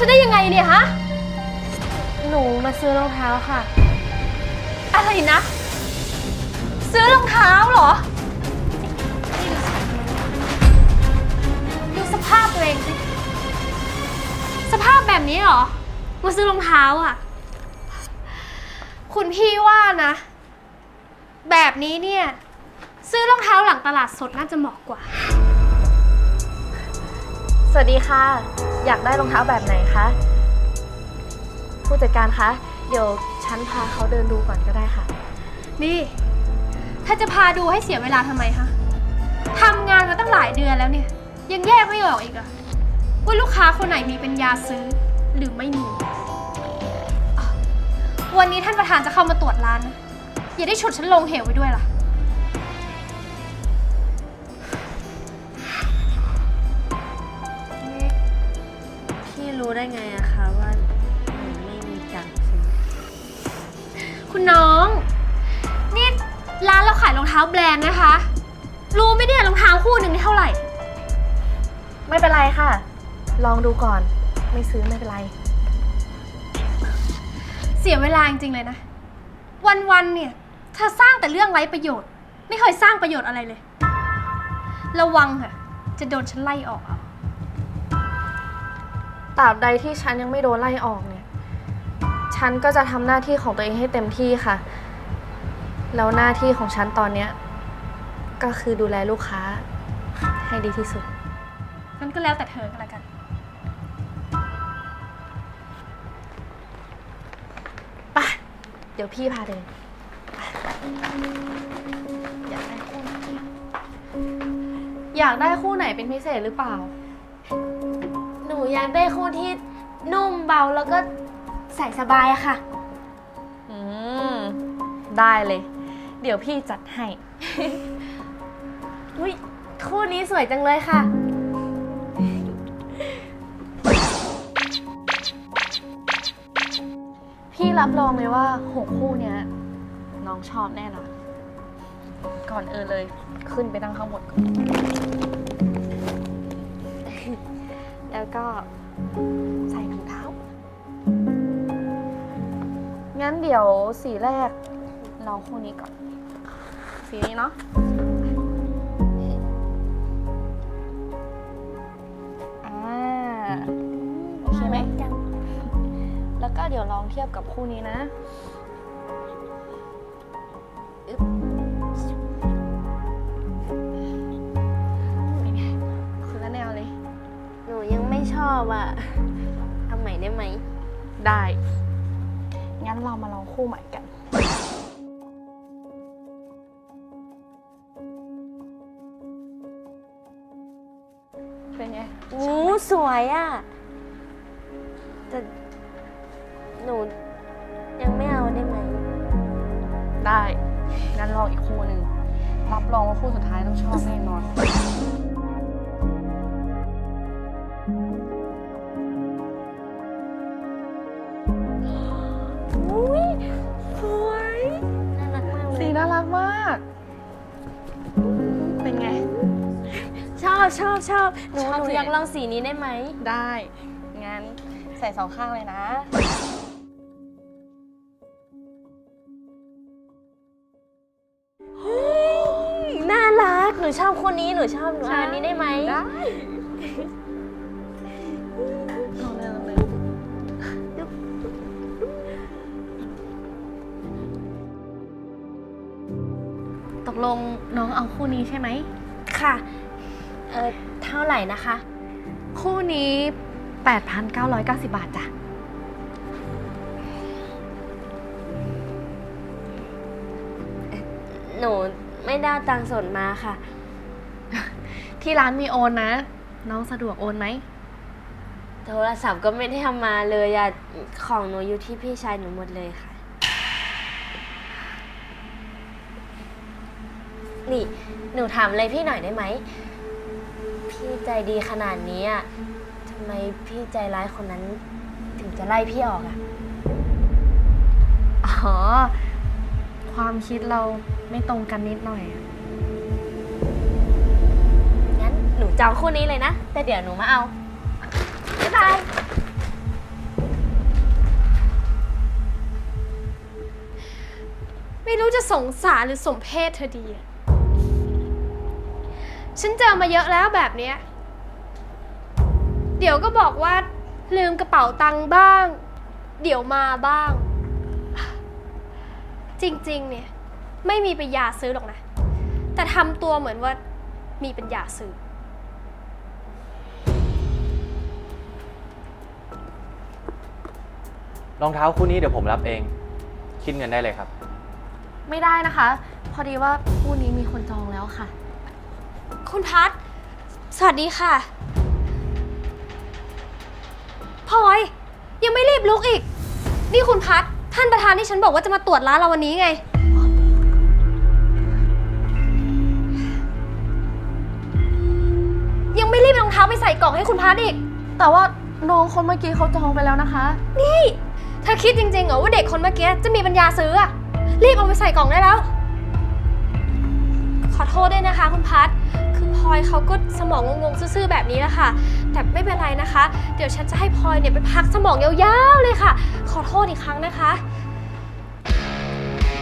ฉันได้ยังไงเนี่ยฮะ หนูมาซื้อรองเท้าค่ะ อะไรนะ ซื้อรองเท้าเหรอ ดูสภาพตัวเองสิ สภาพแบบนี้เหรอ มาซื้อรองเท้าอะ คุณพี่ว่านะ แบบนี้เนี่ย ซื้อรองเท้าหลังตลาดสดน่าจะเหมาะกว่าส วัสดีค่ะ อยากได้รองเท้าแบบไหนคะ ผู้จัดการคะ เดี๋ยวฉันพาเขาเดินดูก่อนก็ได้ค่ะ นี่ ถ้าจะพาดูให้เสียเวลาทำไมคะทำงานมาตั้งหลายเดือนแล้วเนี่ย ยังแยกไม่ออกอีกอะว่าลูกค้าคนไหนมีเป็นยาซื้อหรือไม่มี วันนี้ท่านประธานจะเข้ามาตรวจร้านนะอย่าได้ฉุดฉันลงเหวไปด้วยล่ะ รู้ได้ไงอะคะว่าหนูไม่มีจังค์ซื้อคุณน้อง นี่ร้านเราขายรองเท้าแบรนด์นะคะ รู้ไหมเนี่ยรองเท้าคู่หนึ่งนี่เท่าไหร่ ไม่เป็นไรค่ะ ลองดูก่อน ไม่ซื้อไม่เป็นไร เสียเวลาจริงๆเลยนะ วันๆเนี่ยเธอสร้างแต่เรื่องไร้ประโยชน์ ไม่เคยสร้างประโยชน์อะไรเลย ระวังค่ะจะโดนฉันไล่ออกเอา ตราบใดที่ฉันยังไม่โดนไล่ออกเนี่ย ฉันก็จะทำหน้าที่ของตัวเองให้เต็มที่ค่ะ แล้วหน้าที่ของฉันตอนเนี้ยก็คือดูแลลูกค้า ให้ดีที่สุด งั้นก็แล้วแต่เธอก็แล้วกัน ไปะเดี๋ยวพี่พาเดินอยากได้คู่ไหนอยากได้คู่ไหนเป็นพิเศษหรือเปล่าหนู อยากได้คู่ที่นุ่มเบาแล้วก็ใส่สบายอะค่ะ อืม ได้เลย เดี๋ยวพี่จัดให้ อุ้ยคู่นี้สวยจังเลยค่ะ พี่รับรองเลยว่าหกคู่เนี้ยน้องชอบแน่นอน ก่อนเออเลย ขึ้นไปนั่งข้างบนก่อน แล้วก็ใส่ถุงเท้า งั้นเดี๋ยวสีแรกลองคู่นี้ก่อน สีนี้เนาะอ่าโอเคไหม แล้วก็เดี๋ยวลองเทียบกับคู่นี้นะ อบอะทำใหม่ได้ไหม ได้ งั้นเรามาลองคู่ใหม่กัน เป็นไงอู้สวยอะแต่หนูยังไม่เอาได้ไหม ได้ งั้นลองอีกคู่หนึ่งรับรองว่าคู่สุดท้ายต้องชอบแน่นอน อบชอบชอบหนูชอบหนูสีอยากลองสีนี้ได้ไหม ได้ งั้นใส่สองข้างเลยนะ น่ารัก หนูชอบคนนี้หนูชอบหนูใช่ เอาอันนี้ได้ไหมได้ลองเลยลองเลยตกลงน้องเอาคู่นี้ใช่ไหม ค่ะ เออเท่าไหร่นะคะ คู่นี้ 8,990 บาทจ้ะ หนูไม่ได้เอาตังค์สดมาค่ะ ที่ร้านมีโอนนะ น้องสะดวกโอนไหม โทรศัพท์ก็ไม่ได้ทำมาเลยอะของหนูอยู่ที่พี่ชายหนูหมดเลยค่ะ นี่ หนูถามอะไรพี่หน่อยได้ไหม พี่ใจดีขนาดนี้อะทำไมพี่ใจร้ายคนนั้น ถึงจะไล่พี่ออกอะอ๋อ ความคิดเราไม่ตรงกันนิดหน่อยงั้นหนูจองคู่นี้เลยนะ แต่เดี๋ยวหนูมาเอา บ๊ายบาย ไม่รู้จะสงสารหรือสมเพศเธอดีอะ ฉันเจอมาเยอะแล้วแบบเนี้ย เดี๋ยวก็บอกว่า ลืมกระเป๋าตังค์บ้าง เดี๋ยวมาบ้าง จริงๆ เนี่ย ไม่มีปัญญาซื้อหรอกนะ แต่ทำตัวเหมือนว่ามีปัญญาซื้อ รองเท้าคู่นี้เดี๋ยวผมรับเอง คิดเงินได้เลยครับ ไม่ได้นะคะ พอดีว่าคู่นี้มีคนจองแล้วค่ะ คุณพัทสวัสดีค่ะพลอย ยังไม่รีบลุกอีก นี่คุณพัทท่านประธานที่ฉันบอกว่าจะมาตรวจร้านเราวันนี้ไง ยังไม่รีบเอารองเท้าไปใส่กล่องให้คุณพัทอีก แต่ว่าน้องคนเมื่อกี้เขาจองไปแล้วนะคะ นี่ เธอคิดจริงๆเหรอว่าเด็กคนเมื่อกี้จะมีปัญญาซื้ออะรีบเอาไปใส่กล่องได้แล้ว ขอโทษด้วยนะคะคุณพัทคือ พลอยเขาก็สมองงงๆซื่อๆแบบนี้แหละค่ะ แต่ไม่เป็นไรนะคะ เดี๋ยวฉันจะให้พลอยเนี่ยไปพักสมองยาวๆเลยค่ะ ขอโทษอีกครั้งนะคะ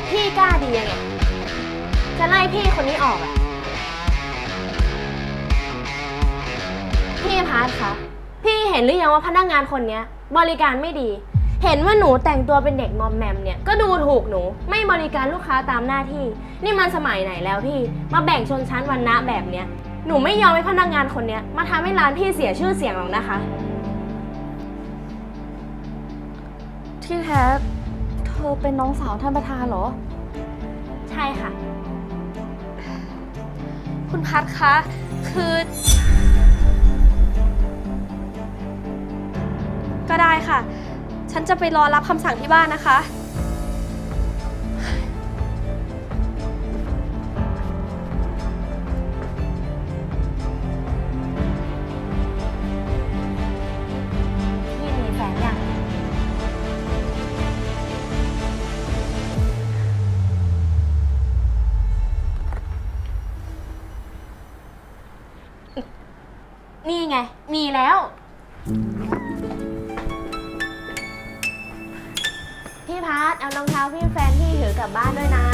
พี่กล้าดียังไง จะไล่พี่คนนี้ออกอะพี่พาร์ทคะ พี่เห็นหรือยังว่าพนักงานคนเนี้ย บริการไม่ดี เห็นว่าหนูแต่งตัวเป็นเด็กมอมแมมเนี่ย ก็ดูถูกหนูไม่บริการลูกค้าตามหน้าที่ นี่มันสมัยไหนแล้วพี่ มาแบ่งชนชั้นวันนะแบบเนี้ย หนูไม่ยอมให้พนักงานคนเนี้ยมาทำให้ร้านพี่เสียชื่อเสียงหรอกนะคะ ที่แท้เธอเป็นน้องสาวท่านประธานเหรอ ใช่ค่ะ คุณพัทคะ คือ ก็ได้ค่ะ ฉันจะไปรอรับคำสั่งที่บ้านนะคะพี่มีแฟนยัง นี่ไง มีแล้ว พี่พัทเอารองเท้าพี่แฟนพี่ถือกลับบ้านด้วยนะ